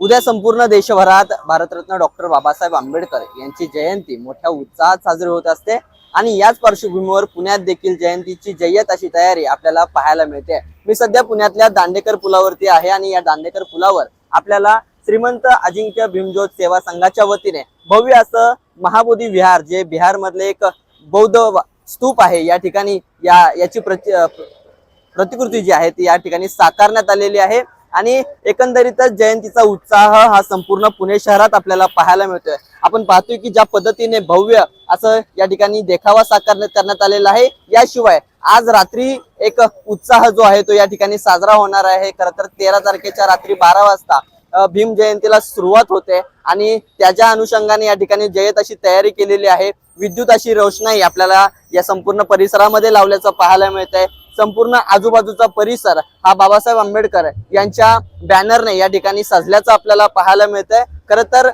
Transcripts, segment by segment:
उद्या संपूर्ण देशभरात भारतरत्न डॉक्टर बाबासाहेब आंबेडकर यांची जयंती मोठ्या उत्साहात साजरी होत असते. आणि याच पार्श्वभूमीवर पुण्यात देखील जयंतीची जय्यत अशी तयारी आपल्याला पाहायला मिळते. मी सध्या पुण्यातल्या दांडेकर पुलावरती आहे आणि या दांडेकर पुलावर आपल्याला श्रीमंत अजिंक्य भीमजोत सेवा संघाच्या वतीने भव्य असं महाबोधी विहार जे बिहार मधले एक बौद्ध स्तूप आहे या ठिकाणी या याची प्रति प्रतिकृती जी आहे ती या ठिकाणी साकारण्यात आलेली आहे. आणि एकंदरीतच जयंतीचा उत्साह हा संपूर्ण पुणे शहरात आपल्याला पाहायला मिळतोय. आपण पाहतोय की ज्या पद्धतीने भव्य असं या ठिकाणी देखावा साकारण्यात करण्यात आलेला आहे याशिवाय आज रात्री एक उत्साह जो आहे तो या ठिकाणी साजरा होणार आहे. खर तर तेरा तारखेच्या रात्री बारा वाजता भीम जयंतीला सुरुवात होते आणि त्याच्या अनुषंगाने या ठिकाणी जयत अशी तयारी केलेली आहे विद्युत अशी रोषणाई आपल्याला या संपूर्ण परिसरामध्ये लावल्याचं पाहायला मिळतंय. संपूर्ण आजूबाजूचा परिसर हा बाबासाहेब आंबेडकर यांच्या बॅनरने या ठिकाणी सजल्याचं आपल्याला पाहायला मिळतंय. खर तर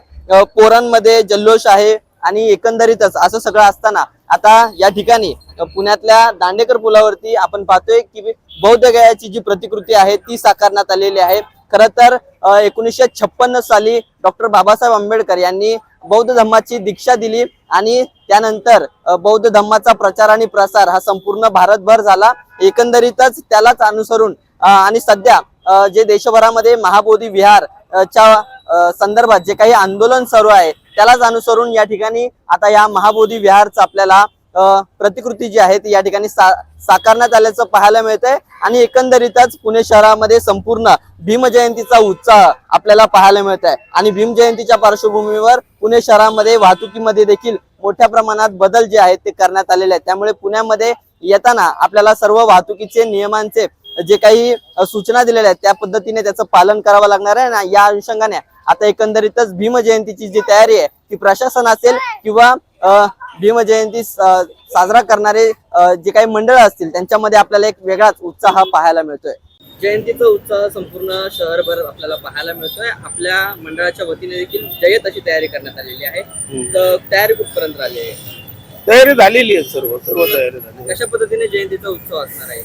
पोरांमध्ये जल्लोष आहे आणि एकंदरीतच असं सगळं असताना आता या ठिकाणी पुण्यातल्या दांडेकर पुलावरती आपण पाहतोय की बौद्ध गयाची जी प्रतिकृती आहे ती साकारण्यात आलेली आहे. खर तर एकोणीसशे छप्पन्न साली डॉक्टर बाबासाहेब आंबेडकर यांनी बौद्ध धर्माची दीक्षा दिली. आणि त्यानंतर बौद्ध धम्माचा प्रचार आणि प्रसार हा संपूर्ण भारतभर झाला. एकंदरीतच त्यालाच अनुसरून आणि सध्या जे देशभरामध्ये महाबोधी विहार च्या संदर्भात जे काही आंदोलन सुरू आहे त्यालाच अनुसरून या ठिकाणी आता या महाबोधी विहारचा आपल्याला प्रतिकृती जी आहे ती या ठिकाणी सा साकारण्यात आल्याचं पाहायला मिळतंय. आणि एकंदरीतच पुणे शहरामध्ये संपूर्ण भीम जयंतीचा उत्साह आपल्याला पाहायला मिळत आहे आणि भीम जयंतीच्या पार्श्वभूमीवर पुणे शहरामध्ये वाहतुकीमध्ये देखील मोठ्या प्रमाणात बदल जे आहेत ते करण्यात आलेले आहेत. त्यामुळे पुण्यामध्ये येताना आपल्याला सर्व वाहतुकीचे नियमांचे जे काही सूचना दिलेल्या आहेत त्या पद्धतीने त्याचं पालन करावं लागणार आहे. ना या अनुषंगाने आता एकंदरीतच भीम जयंतीची जी तयारी आहे ती प्रशासन असेल किंवा अ, भीम जयंती स- साजरा करणारे जे काही मंडळ असतील त्यांच्यामध्ये आपल्याला एक वेगळाच उत्साह पाहायला मिळतोय. जयंतीचा उत्साह संपूर्ण शहरभर आपल्याला पाहायला मिळतोय. आपल्या मंडळाच्या वतीने देखील जयत अशी तयारी करण्यात आलेली आहे. तर तयारी कुठपर्यंत आली आहे? तयारी झालेली आहे सर्व सर्व तयारी झाली कशा पद्धतीने जयंतीचा उत्सव असणार आहे?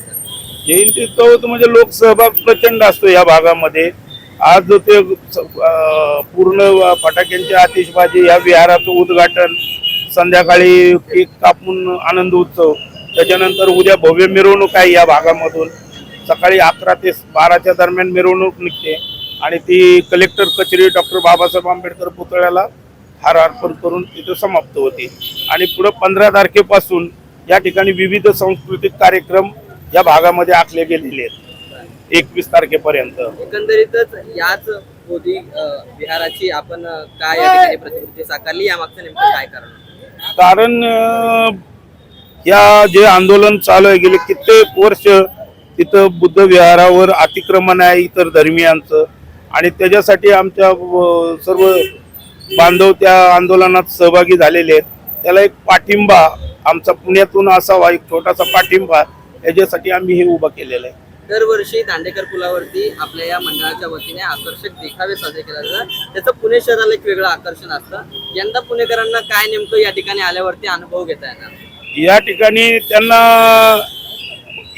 जयंती उत्सव म्हणजे लोकसहभाग प्रचंड असतो या भागामध्ये. आज ते अं, पूर्ण फटाक्यांची आतिषबाजी या विहाराचं उद्घाटन संध्याकाळी केक कापून आनंद उत्सव. त्याच्यानंतर उद्या भव्य मिरवणूक आहे या भागामधून. सकाळी अकरा ते बाराच्या दरम्यान मिरवणूक निघते आणि ती कलेक्टर कचेरी डॉक्टर बाबासाहेब आंबेडकर पुतळ्याला हार अर्पण करून तिथं समाप्त होते. आणि पुढं पंधरा तारखेपासून या ठिकाणी विविध सांस्कृतिक कार्यक्रम या भागामध्ये आखले गेलेले आहेत. एकवीस तारखेपर्यंत. एकंदरीतच याच मोदी बिहाराची विहाराची आपण काय प्रतिकृती साकारली? यामागचं नेमकं काय कारण? कारण या जे आंदोलन चालू आहे गेले कित्येक वर्ष तिथं बुद्ध विहारावर अतिक्रमण आहे इतर धर्मियांचं. आणि त्याच्यासाठी आमच्या सर्व बांधव त्या आंदोलनात सहभागी झालेले आहेत. त्याला एक पाठिंबा आमचा पुण्यातून असावा एक छोटासा पाठिंबा याच्यासाठी आम्ही हे उभं केलेलं आहे. दरवर्षी दांडेकर पुलावरती आपल्या या मंडळाच्या वतीने आकर्षक देखावे साजरे केले जातात. त्याचं पुणे शहराला एक वेगळं आकर्षण असतं. यंदा पुणेकरांना काय नेमकं या ठिकाणी आल्यावरती अनुभव घेता येणार? या ठिकाणी त्यांना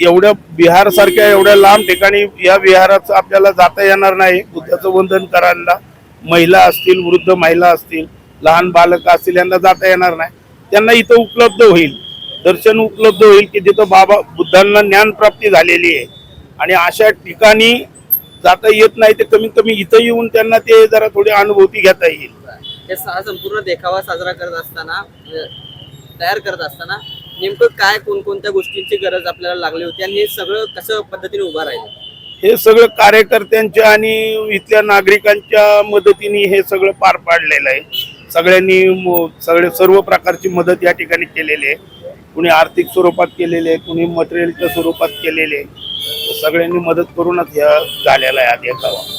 एवढ्या बिहार सारख्या एवढ्या लांब ठिकाणी या विहाराचं आपल्याला जाता येणार नाही. बुद्धाचं वंदन करायला महिला असतील वृद्ध महिला असतील लहान बालक असतील यांना जाता येणार नाही. त्यांना इथं उपलब्ध होईल. दर्शन उपलब्ध होईल की जिथं बाबा बुद्धांना ज्ञान प्राप्ती झालेली आहे. आणि अशा ठिकाणी जाता येत नाही ते कमीत कमी इथं येऊन त्यांना ते जरा थोडी अनुभूती घेता येईल. हे हा संपूर्ण देखावा साजरा करत असताना म्हणजे तयार करत असताना नेमकं काय कोणकोणत्या गोष्टींची गरज आपल्याला लागली होती आणि हे सगळं कसं पद्धतीने उभं राहिलं? हे सगळं कार्यकर्त्यांच्या आणि इथल्या नागरिकांच्या मदतीने हे सगळं पार पाडलेलं आहे. सगळ्यांनी म- सगळे सर्व प्रकारची मदत या ठिकाणी केलेली आहे. कुणी आर्थिक स्वरूपात केलेले आहे कुणी मटेरियलच्या स्वरूपात केलेले आहे. सगळ्यांनी मदत करूनच ह्या झालेला आहे आधी देखावा.